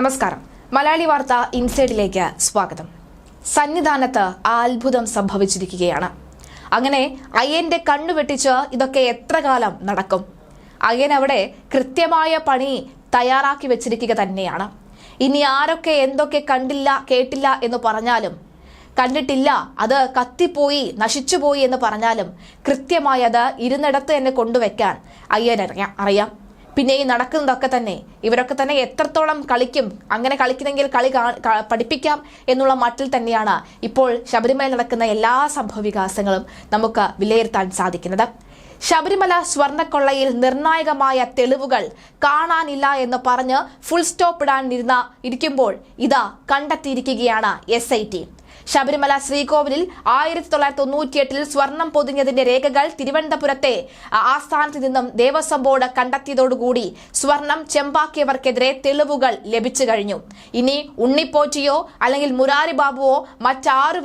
നമസ്കാരം. മലയാളി വാർത്ത ഇൻസൈഡിലേക്ക് സ്വാഗതം. സന്നിധാനത്ത് അത്ഭുതം സംഭവിച്ചിരിക്കുകയാണ്. അങ്ങനെ അയ്യന്റെ കണ്ണു വെട്ടിച്ച് ഇതൊക്കെ എത്ര കാലം നടക്കും? അയ്യൻ അവിടെ കൃത്യമായ പണി തയ്യാറാക്കി വെച്ചിരിക്കുക തന്നെയാണ്. ഇനി ആരൊക്കെ എന്തൊക്കെ കണ്ടില്ല കേട്ടില്ല എന്ന് പറഞ്ഞാലും കണ്ടിട്ടില്ല അത് കത്തിപ്പോയി നശിച്ചുപോയി എന്ന് പറഞ്ഞാലും കൃത്യമായി അത് ഇരുന്നിടത്ത് തന്നെ കൊണ്ടുവയ്ക്കാൻ അയ്യൻ അറിയാം അറിയാം. പിന്നെ ഈ നടക്കുന്നതൊക്കെ തന്നെ ഇവരൊക്കെ തന്നെ എത്രത്തോളം കളിക്കും അങ്ങനെ കളിക്കുന്നെങ്കിൽ കളി പഠിപ്പിക്കാം എന്നുള്ള മട്ടിൽ തന്നെയാണ് ഇപ്പോൾ ശബരിമല നടക്കുന്ന എല്ലാ സംഭവ വികാസങ്ങളും നമുക്ക് വിലയിരുത്താൻ സാധിക്കുന്നത്. ശബരിമല സ്വർണക്കൊള്ളയിൽ നിർണായകമായ തെളിവുകൾ കാണാനില്ല എന്ന് പറഞ്ഞ് ഫുൾ സ്റ്റോപ്പ് ഇടാൻ ഇരുന്ന ഇരിക്കുമ്പോൾ ഇതാ കണ്ടെത്തിയിരിക്കുകയാണ് എസ് ഐ ടി ശബരിമല ശ്രീകോവിലിൽ ആയിരത്തി തൊള്ളായിരത്തി തൊണ്ണൂറ്റിയെട്ടിൽ സ്വർണം പൊതിഞ്ഞതിന്റെ രേഖകൾ തിരുവനന്തപുരത്തെ. ആസ്ഥാനത്ത് നിന്നും ദേവസ്വം ബോർഡ് കണ്ടെത്തിയതോടുകൂടി സ്വർണം ചെമ്പാക്കിയവർക്കെതിരെ തെളിവുകൾ ലഭിച്ചു കഴിഞ്ഞു. ഇനി ഉണ്ണിപ്പോറ്റിയോ അല്ലെങ്കിൽ മുരാരി ബാബുവോ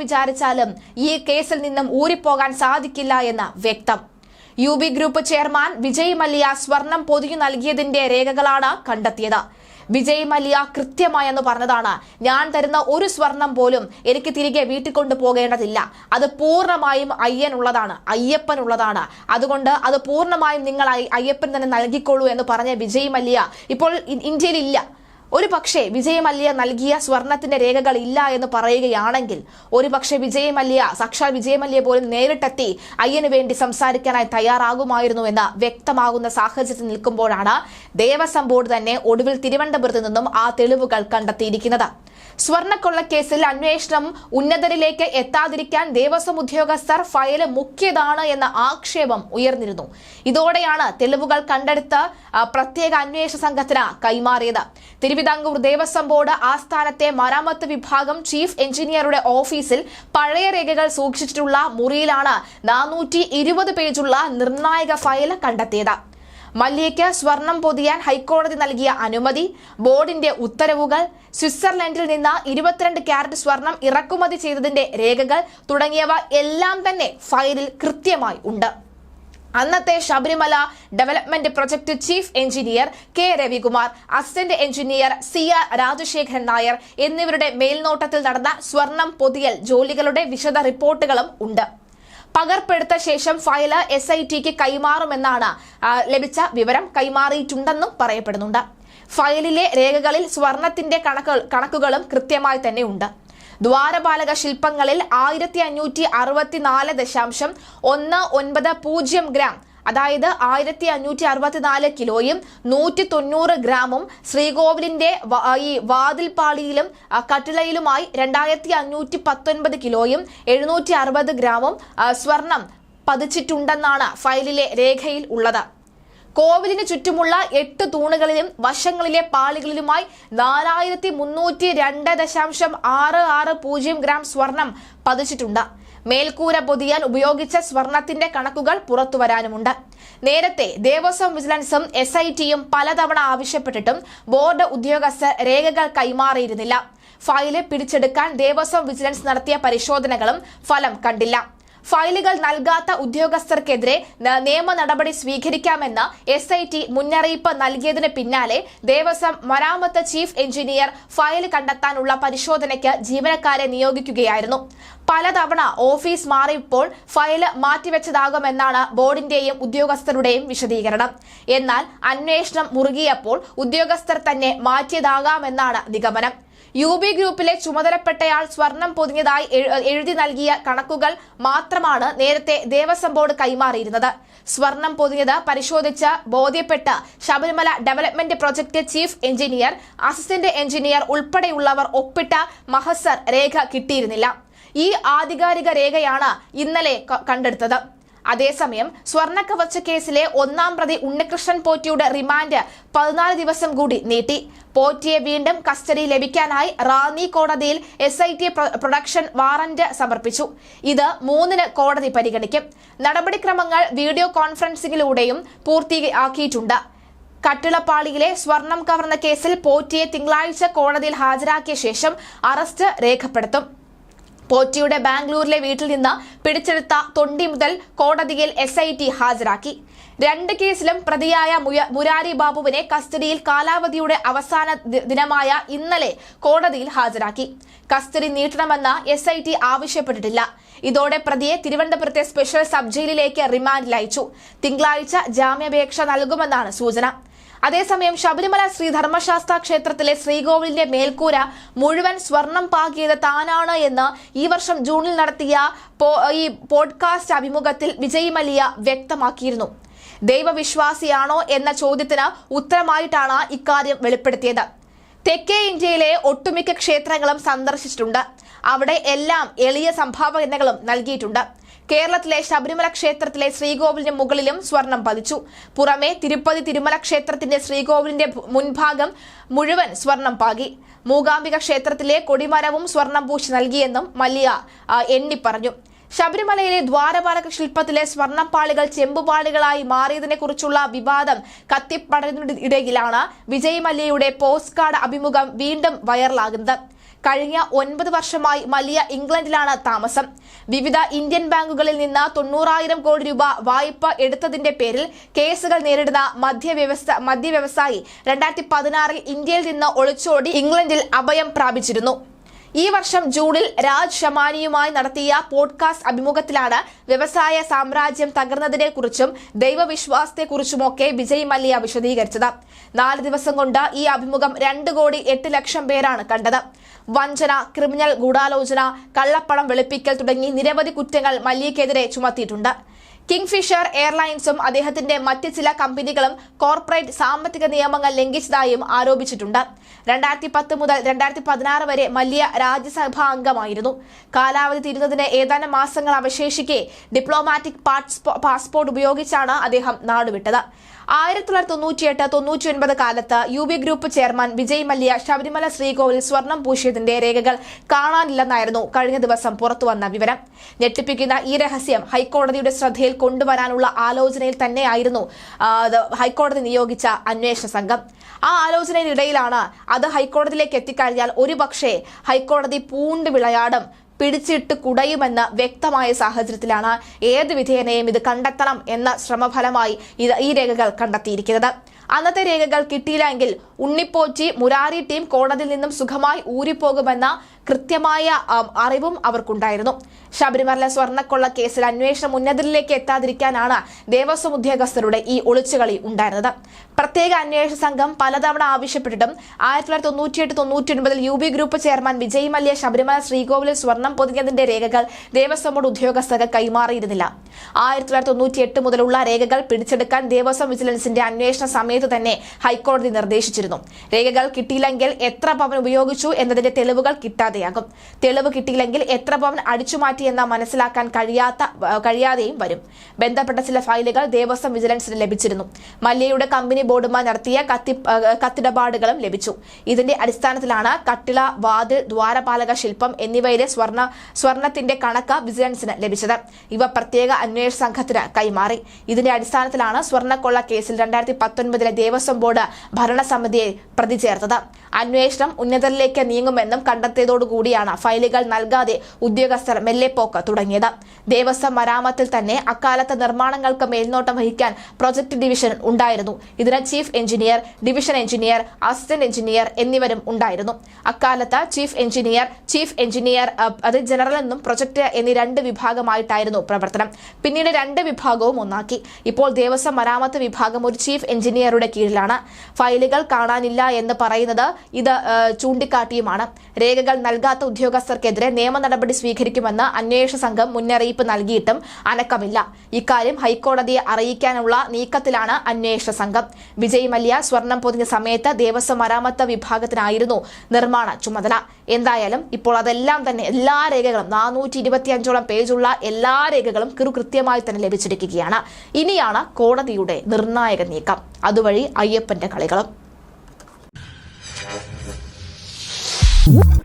വിചാരിച്ചാലും ഈ കേസിൽ നിന്നും ഊരിപ്പോകാൻ സാധിക്കില്ല എന്ന് വ്യക്തം. U B group chairman Vijay Mallya സ്വർണം പൊതിഞ്ഞു നൽകിയതിന്റെ രേഖകളാണ് കണ്ടെത്തിയത്. വിജയ് മല്യ കൃത്യമായെന്ന് പറഞ്ഞതാണ്. ഞാൻ തരുന്ന ഒരു സ്വർണം പോലും എനിക്ക് തിരികെ വീട്ടിൽ കൊണ്ടു പോകേണ്ടതില്ല അത് പൂർണമായും അയ്യനുള്ളതാണ് അയ്യപ്പനുള്ളതാണ്. അതുകൊണ്ട് അത് പൂർണമായും നിങ്ങൾ അയ്യപ്പൻ തന്നെ നൽകിക്കൊള്ളൂ എന്ന് പറഞ്ഞ വിജയ് മല്യ ഇപ്പോൾ ഇന്ത്യയിലില്ല. ഒരു പക്ഷേ വിജയ് നൽകിയ സ്വർണത്തിന്റെ രേഖകൾ ഇല്ല എന്ന് പറയുകയാണെങ്കിൽ ഒരു പക്ഷേ വിജയ് സാക്ഷാൽ വിജയ് പോലും നേരിട്ടെത്തി അയ്യന് വേണ്ടി സംസാരിക്കാനായി തയ്യാറാകുമായിരുന്നു എന്ന് വ്യക്തമാകുന്ന സാഹചര്യത്തിൽ നിൽക്കുമ്പോഴാണ് ദേവസ്വം ബോർഡ് തന്നെ ഒടുവിൽ തിരുവനന്തപുരത്ത് നിന്നും ആ തെളിവുകൾ കണ്ടെത്തിയിരിക്കുന്നത്. സ്വർണക്കൊള്ളക്കേസിൽ അന്വേഷണം ഉന്നതരിലേക്ക് എത്താതിരിക്കാൻ ദേവസ്വം ഉദ്യോഗസ്ഥർ ഫയൽ മുക്കിയതാണ് എന്ന ആക്ഷേപം ഉയർന്നിരുന്നു. ഇതോടെയാണ് തെളിവുകൾ കണ്ടെടുത്ത് പ്രത്യേക അന്വേഷണ സംഘത്തിന് കൈമാറിയത്. തിരുവിതാംകൂർ ദേവസ്വം ബോർഡ് ആസ്ഥാനത്തെ മരാമത്ത് വിഭാഗം ചീഫ് എഞ്ചിനീയറുടെ ഓഫീസിൽ പഴയ രേഖകൾ സൂക്ഷിച്ചിട്ടുള്ള മുറിയിലാണ് നാനൂറ്റി പേജുള്ള നിർണായക ഫയൽ കണ്ടെത്തിയത്. മല്യയ്ക്ക് സ്വർണം പൊതിയാൻ ഹൈക്കോടതി നൽകിയ അനുമതി ബോർഡിന്റെ ഉത്തരവുകൾ സ്വിറ്റ്സർലൻഡിൽ നിന്ന് ഇരുപത്തിരണ്ട് ക്യാരറ്റ് സ്വർണം ഇറക്കുമതി ചെയ്തതിന്റെ രേഖകൾ തുടങ്ങിയവ എല്ലാം തന്നെ ഫയലിൽ കൃത്യമായി ഉണ്ട്. അന്നത്തെ Sabarimala development project chief engineer K Ravikumar assistant engineer C R Rajasekharan Nair എന്നിവരുടെ മേൽനോട്ടത്തിൽ നടന്ന സ്വർണം പൊതിയൽ ജോലികളുടെ വിശദ റിപ്പോർട്ടുകളും ഉണ്ട്. പകർപ്പെടുത്ത ശേഷം ഫയൽ എസ് ഐ ടിക്ക് കൈമാറുമെന്നാണ് ലഭിച്ച വിവരം കൈമാറിയിട്ടുണ്ടെന്നും പറയപ്പെടുന്നുണ്ട്. ഫയലിലെ രേഖകളിൽ സ്വർണത്തിന്റെ കണക്ക് കണക്കുകളും കൃത്യമായി തന്നെ ഉണ്ട് ദ്വാരപാലക ശില്പങ്ങളിൽ ആയിരത്തി അഞ്ഞൂറ്റി അറുപത്തിനാല് ദശാംശം ഒന്ന് ഒൻപത് പൂജ്യം ഗ്രാം അതായത് ആയിരത്തി അഞ്ഞൂറ്റി അറുപത്തിനാല് കിലോയും നൂറ്റി തൊണ്ണൂറ് ഗ്രാമും ശ്രീകോവിലിന്റെ ഈ വാതിൽപ്പാളിയിലും കട്ടിളയിലുമായി രണ്ടായിരത്തി അഞ്ഞൂറ്റി പത്തൊൻപത് കിലോയും എഴുന്നൂറ്റി അറുപത് ഗ്രാമും സ്വർണം പതിച്ചിട്ടുണ്ടെന്നാണ് ഫയലിലെ രേഖയിൽ ഉള്ളത്. കോവിലിന് ചുറ്റുമുള്ള എട്ട് തൂണുകളിലും വശങ്ങളിലെ പാളികളിലുമായി നാലായിരത്തി മുന്നൂറ്റി രണ്ട് ദശാംശം ആറ് ആറ് പൂജ്യം ഗ്രാം സ്വർണം പതിച്ചിട്ടുണ്ട്. മേൽക്കൂര പൊതിയാൻ ഉപയോഗിച്ച സ്വർണത്തിന്റെ കണക്കുകൾ പുറത്തുവരാനുമുണ്ട്. നേരത്തെ ദേവസ്വം വിജിലൻസും എസ് ഐ ടിയും പലതവണ ആവശ്യപ്പെട്ടിട്ടും ബോർഡ് ഉദ്യോഗസ്ഥർ രേഖകൾ കൈമാറിയിരുന്നില്ല. ഫയൽ പിടിച്ചെടുക്കാൻ ദേവസ്വം വിജിലൻസ് നടത്തിയ പരിശോധനകളും ഫലം കണ്ടില്ല. ഫയലുകൾ നൽകാത്ത ഉദ്യോഗസ്ഥർക്കെതിരെ നിയമ നടപടി സ്വീകരിക്കാമെന്ന് എസ് ഐ ടി മുന്നറിയിപ്പ് നൽകിയതിന് പിന്നാലെ ദേവസ്വം മരാമത്ത് ചീഫ് എഞ്ചിനീയർ ഫയൽ കണ്ടെത്താനുള്ള പരിശോധനയ്ക്ക് ജീവനക്കാരെ നിയോഗിക്കുകയായിരുന്നു. പലതവണ ഓഫീസ് മാറിയപ്പോൾ ഫയൽ മാറ്റിവെച്ചതാകുമെന്നാണ് ബോർഡിന്റെയും ഉദ്യോഗസ്ഥരുടെയും വിശദീകരണം. എന്നാൽ അന്വേഷണം മുറുകിയപ്പോൾ ഉദ്യോഗസ്ഥർ തന്നെ മാറ്റിയതാകാമെന്നാണ് നിഗമനം. യു ബി ഗ്രൂപ്പിലെ ചുമതലപ്പെട്ടയാൾ സ്വർണം പൊതിഞ്ഞതായി എഴു- എഴുതി നൽകിയ കണക്കുകൾ മാത്രമാണ് നേരത്തെ ദേവസ്വം ബോർഡ് കൈമാറിയിരുന്നത്. സ്വർണം പൊതിഞ്ഞത് പരിശോധിച്ച് ബോധ്യപ്പെട്ട് Sabarimala development project chief engineer assistant engineer ഉൾപ്പെടെയുള്ളവർ ഒപ്പിട്ട മഹസർ രേഖ കിട്ടിയിരുന്നില്ല. ഈ ആധികാരിക രേഖയാണ് ഇന്നലെ കണ്ടെടുത്തത്. അതേസമയം സ്വർണക്കവർച്ച കേസിലെ ഒന്നാം പ്രതി ഉണ്ണികൃഷ്ണൻ പോറ്റിയുടെ റിമാൻഡ് പതിനാല് ദിവസം കൂടി നീട്ടി. പോറ്റിയെ വീണ്ടും കസ്റ്റഡി ലഭിക്കാനായി റാന്നി കോടതിയിൽ S I T production warrant സമർപ്പിച്ചു. ഇത് മൂന്നിന് കോടതി പരിഗണിക്കും. നടപടിക്രമങ്ങൾ വീഡിയോ കോൺഫറൻസിംഗിലൂടെയും പൂർത്തിയാക്കിയിട്ടുണ്ട്. കട്ടിളപ്പാളിയിലെ സ്വർണം കവർന്ന കേസിൽ പോറ്റിയെ തിങ്കളാഴ്ച കോടതിയിൽ ഹാജരാക്കിയ ശേഷം അറസ്റ്റ് രേഖപ്പെടുത്തും. പോറ്റിയുടെ ബാംഗ്ലൂരിലെ വീട്ടിൽ നിന്ന് പിടിച്ചെടുത്ത തൊണ്ടി മുതൽ കോടതിയിൽ എസ് ഹാജരാക്കി. രണ്ട് കേസിലും പ്രതിയായ മുരാരി ബാബുവിനെ കസ്റ്റഡിയിൽ കാലാവധിയുടെ അവസാന ദിനമായ ഇന്നലെ കോടതിയിൽ ഹാജരാക്കി. കസ്റ്റഡി നീട്ടണമെന്ന് എസ് ഐ ടി ആവശ്യപ്പെട്ടിട്ടില്ല. ഇതോടെ പ്രതിയെ തിരുവനന്തപുരത്തെ സ്പെഷ്യൽ സബ് ജയിലിലേക്ക് റിമാൻഡിൽ അയച്ചു തിങ്കളാഴ്ച ജാമ്യാപേക്ഷ നൽകുമെന്നാണ് സൂചന. അതേസമയം ശബരിമല ശ്രീധർമ്മശാസ്ത്ര ക്ഷേത്രത്തിലെ ശ്രീകോവിലിന്റെ മേൽക്കൂര മുഴുവൻ സ്വർണം പാകിയത് താനാണ് എന്ന് ഈ വർഷം ജൂണിൽ നടത്തിയ ഈ പോഡ്കാസ്റ്റ് അഭിമുഖത്തിൽ വിജയ് മലിയ വ്യക്തമാക്കിയിരുന്നു. ദൈവവിശ്വാസിയാണോ എന്ന ചോദ്യത്തിന് ഉത്തരമായിട്ടാണ് ഇക്കാര്യം വെളിപ്പെടുത്തിയത്. തെക്കേ ഇന്ത്യയിലെ ഒട്ടുമിക്ക ക്ഷേത്രങ്ങളും സന്ദർശിച്ചിട്ടുണ്ട്. അവിടെ എല്ലാം എളിയ സംഭാവനകളും നൽകിയിട്ടുണ്ട്. കേരളത്തിലെ ശബരിമല ക്ഷേത്രത്തിലെ ശ്രീകോവിലിന് മുകളിലും സ്വർണം പതിച്ചു. പുറമെ തിരുപ്പതി തിരുമല ക്ഷേത്രത്തിന്റെ ശ്രീകോവിലിന്റെ മുൻഭാഗം മുഴുവൻ സ്വർണം പാകി. മൂകാംബിക ക്ഷേത്രത്തിലെ കൊടിമരവും സ്വർണം പൂശി നൽകിയെന്നും മല്യ എണ്ണി പറഞ്ഞു. ശബരിമലയിലെ ദ്വാരപാലക ശില്പത്തിലെ സ്വർണപ്പാളികൾ ചെമ്പുപാളികളായി മാറിയതിനെ കുറിച്ചുള്ള വിവാദം കത്തിപ്പടരുന്നതിനിടയിലാണ് വിജയ് മല്യയുടെ പോസ്റ്റ് കാർഡ് അഭിമുഖം വീണ്ടും വൈറലാകുന്നത്. കഴിഞ്ഞ ഒൻപത് വർഷമായി മല്യ ഇംഗ്ലണ്ടിലാണ് താമസം. വിവിധ ഇന്ത്യൻ ബാങ്കുകളിൽ നിന്ന് തൊണ്ണൂറായിരം കോടി രൂപ വായ്പ എടുത്തതിന്റെ പേരിൽ കേസുകൾ നേരിടുന്ന മദ്യവ്യവസ്ഥ മദ്യവ്യവസായി രണ്ടായിരത്തി പതിനാറിൽ ഇന്ത്യയിൽ നിന്ന് ഒളിച്ചോടി ഇംഗ്ലണ്ടിൽ അഭയം പ്രാപിച്ചിരുന്നു. ഈ വർഷം ജൂണിൽ രാജ് ഷമാനിയുമായി നടത്തിയ പോഡ്കാസ്റ്റ് അഭിമുഖത്തിലാണ് വ്യവസായ സാമ്രാജ്യം തകർന്നതിനെ തകർന്നതിനെക്കുറിച്ചും ദൈവവിശ്വാസത്തെക്കുറിച്ചുമൊക്കെ വിജയ് മല്യ വിശദീകരിച്ചത്. നാല് ദിവസം കൊണ്ട് ഈ അഭിമുഖം രണ്ട് കോടി എട്ട് ലക്ഷം പേരാണ് കണ്ടത്. വഞ്ചന ക്രിമിനൽ ഗൂഢാലോചന കള്ളപ്പണം വെളുപ്പിക്കൽ തുടങ്ങി നിരവധി കുറ്റങ്ങൾ മല്യക്കെതിരെ ചുമത്തിയിട്ടുണ്ട്. കിങ്ഫിഷർ എയർലൈൻസും അദ്ദേഹത്തിന്റെ മറ്റ് ചില കമ്പനികളും കോർപ്പറേറ്റ് സാമ്പത്തിക നിയമങ്ങൾ ലംഘിച്ചതായും ആരോപിച്ചിട്ടുണ്ട്. രണ്ടായിരത്തി പത്ത് മുതൽ രണ്ടായിരത്തി പതിനാറ് വരെ മല്യ രാജ്യസഭാ അംഗമായിരുന്നു. കാലാവധി തീരുന്നതിന് ഏതാനും മാസങ്ങൾ അവശേഷിക്കെ ഡിപ്ലോമാറ്റിക് പാസ്പോർട്ട് ഉപയോഗിച്ചാണ് അദ്ദേഹം നാടുവിട്ടത്. ആയിരത്തി തൊള്ളായിരത്തി തൊണ്ണൂറ്റിയെട്ട് തൊണ്ണൂറ്റി ഒൻപത് കാലത്ത് U B group chairman Vijay Mallya Sabarimala ശ്രീകോവിൽ സ്വർണം പൂശിയതിന്റെ രേഖകൾ കാണാനില്ലെന്നായിരുന്നു കഴിഞ്ഞ ദിവസം പുറത്തുവന്ന വിവരം. ഞെട്ടിപ്പിക്കുന്ന ഈ രഹസ്യം ഹൈക്കോടതിയുടെ ശ്രദ്ധയിൽ കൊണ്ടുവരാനുള്ള ആലോചനയിൽ തന്നെയായിരുന്നു ഹൈക്കോടതി നിയോഗിച്ച അന്വേഷണ സംഘം. ആ ആലോചനയിലിടയിലാണ് അത് ഹൈക്കോടതിയിലേക്ക് എത്തിക്കഴിഞ്ഞാൽ ഒരുപക്ഷെ ഹൈക്കോടതി പൂണ്ട് വിളയാടും പിടിച്ചിട്ട് കുടയുമെന്ന് വ്യക്തമായ സാഹചര്യത്തിലാണ് ഏത് വിധേയനെയും ഇത് കണ്ടെത്തണം എന്ന ശ്രമഫലമായി ഇത് ഈ രേഖകൾ കണ്ടെത്തിയിരിക്കുന്നത്. അന്നത്തെ രേഖകൾ കിട്ടിയില്ലെങ്കിൽ ഉണ്ണിപ്പോച്ചി മുരാരി ടീം കോടതിയിൽ നിന്നും സുഖമായി ഊരിപ്പോകുമെന്ന കൃത്യമായ അറിവും അവർക്കുണ്ടായിരുന്നു. ശബരിമല സ്വർണക്കൊള്ള കേസിൽ അന്വേഷണം ഉന്നതരിലേക്ക് എത്താതിരിക്കാനാണ് ദേവസ്വം ഉദ്യോഗസ്ഥരുടെ ഈ ഒളിച്ചുകളി ഉണ്ടായിരുന്നത്. പ്രത്യേക അന്വേഷണ സംഘം പലതവണ ആവശ്യപ്പെട്ടിട്ടും ആയിരത്തി തൊള്ളായിരത്തി തൊണ്ണൂറ്റിയെട്ട് തൊണ്ണൂറ്റി ഒൻപതിൽ U B group chairman Vijay Mallya Sabarimala ശ്രീകോവിലിൽ സ്വർണം പൊതിഞ്ഞതിന്റെ രേഖകൾ ദേവസ്വം ബോർഡ് ഉദ്യോഗസ്ഥർക്ക് കൈമാറിയിരുന്നില്ല. ആയിരത്തി തൊള്ളായിരത്തി തൊണ്ണൂറ്റി എട്ട് മുതലുള്ള രേഖകൾ പിടിച്ചെടുക്കാൻ ദേവസ്വം വിജിലൻസിന്റെ അന്വേഷണ സമയത്ത് തന്നെ ഹൈക്കോടതി നിർദ്ദേശിച്ചിരുന്നു. രേഖകൾ കിട്ടിയില്ലെങ്കിൽ എത്ര പവൻ ഉപയോഗിച്ചു എന്നതിന്റെ തെളിവുകൾ കിട്ടാതെയാകും. തെളിവ് കിട്ടിയില്ലെങ്കിൽ എത്ര പവൻ അടിച്ചുമാറ്റി എന്ന മനസ്സിലാക്കാൻ കഴിയാത്ത കഴിയാതെയും വരും. ബന്ധപ്പെട്ട ചില ഫയലുകൾ ദേവസ്വം വിജിലൻസിന് ലഭിച്ചിരുന്നു. മല്യയുടെ കമ്പനി ബോർഡുമായി നടത്തിയ കത്തി കത്തിടപാടുകളും ലഭിച്ചു. ഇതിന്റെ അടിസ്ഥാനത്തിലാണ് കട്ടിള വാതിൽ ദ്വാരപാലക ശില്പം എന്നിവയിലെ സ്വർണ സ്വർണത്തിന്റെ കണക്ക് വിജിലൻസിന് ലഭിച്ചത്. ഇവ പ്രത്യേക അന്വേഷണ സംഘത്തിന് കൈമാറി. ഇതിന്റെ അടിസ്ഥാനത്തിലാണ് സ്വർണക്കൊള്ള കേസിൽ രണ്ടായിരത്തി പത്തൊൻപതിലെ ദേവസ്വം ബോർഡ് ഭരണസമിതിയെ പ്രതി ചേർത്തത്. അന്വേഷണം ഉന്നതരിലേക്ക് നീങ്ങുമെന്നും കണ്ടെത്തിയതോടുകൂടിയാണ് ഫയലുകൾ നൽകാതെ ഉദ്യോഗസ്ഥർ മെല്ലെപ്പോക്ക് തുടങ്ങിയത്. ദേവസ്വം മരാമത്തിൽ തന്നെ അക്കാലത്തെ നിർമ്മാണങ്ങൾക്ക് മേൽനോട്ടം വഹിക്കാൻ പ്രൊജക്ട് ഡിവിഷൻ ഉണ്ടായിരുന്നു. ഇതിന് chief engineer division engineer assistant engineer എന്നിവരും ഉണ്ടായിരുന്നു. അക്കാലത്ത് ചീഫ് എഞ്ചിനീയർ ചീഫ് എഞ്ചിനീയർ അത് ജനറൽ എന്നും പ്രൊജക്ട് എന്നീ രണ്ട് വിഭാഗമായിട്ടായിരുന്നു പ്രവർത്തനം. പിന്നീട് രണ്ട് വിഭാഗവും ഒന്നാക്കി. ഇപ്പോൾ ദേവസ്വം മരാമത്ത് വിഭാഗം ഒരു ചീഫ് എഞ്ചിനീയറുടെ കീഴിലാണ്. ഫയലുകൾ കാണാനില്ല എന്ന് പറയുന്നത് ഇത് ചൂണ്ടിക്കാട്ടിയുമാണ്. രേഖകൾ നൽകാത്ത ഉദ്യോഗസ്ഥർക്കെതിരെ നിയമ നടപടി സ്വീകരിക്കുമെന്ന് അന്വേഷണ സംഘം മുന്നറിയിപ്പ് നൽകിയിട്ടും അനക്കമില്ല. ഇക്കാര്യം ഹൈക്കോടതിയെ അറിയിക്കാനുള്ള നീക്കത്തിലാണ് അന്വേഷണ സംഘം. വിജയ് മല്യ സ്വർണം പൊതിഞ്ഞ സമയത്ത് ദേവസ്വം മരാമത്ത് വിഭാഗത്തിനായിരുന്നു നിർമ്മാണ ചുമതല. എന്തായാലും ഇപ്പോൾ അതെല്ലാം തന്നെ എല്ലാ രേഖകളും നാനൂറ്റി ഇരുപത്തിയഞ്ചോളം പേജുള്ള എല്ലാ രേഖകളും കൃത്യമായി തന്നെ ലഭിച്ചിരിക്കുകയാണ്. ഇനിയാണ് കോടതിയുടെ നിർണായക നീക്കം. അതുവഴി അയ്യപ്പന്റെ കളികളും. Woo!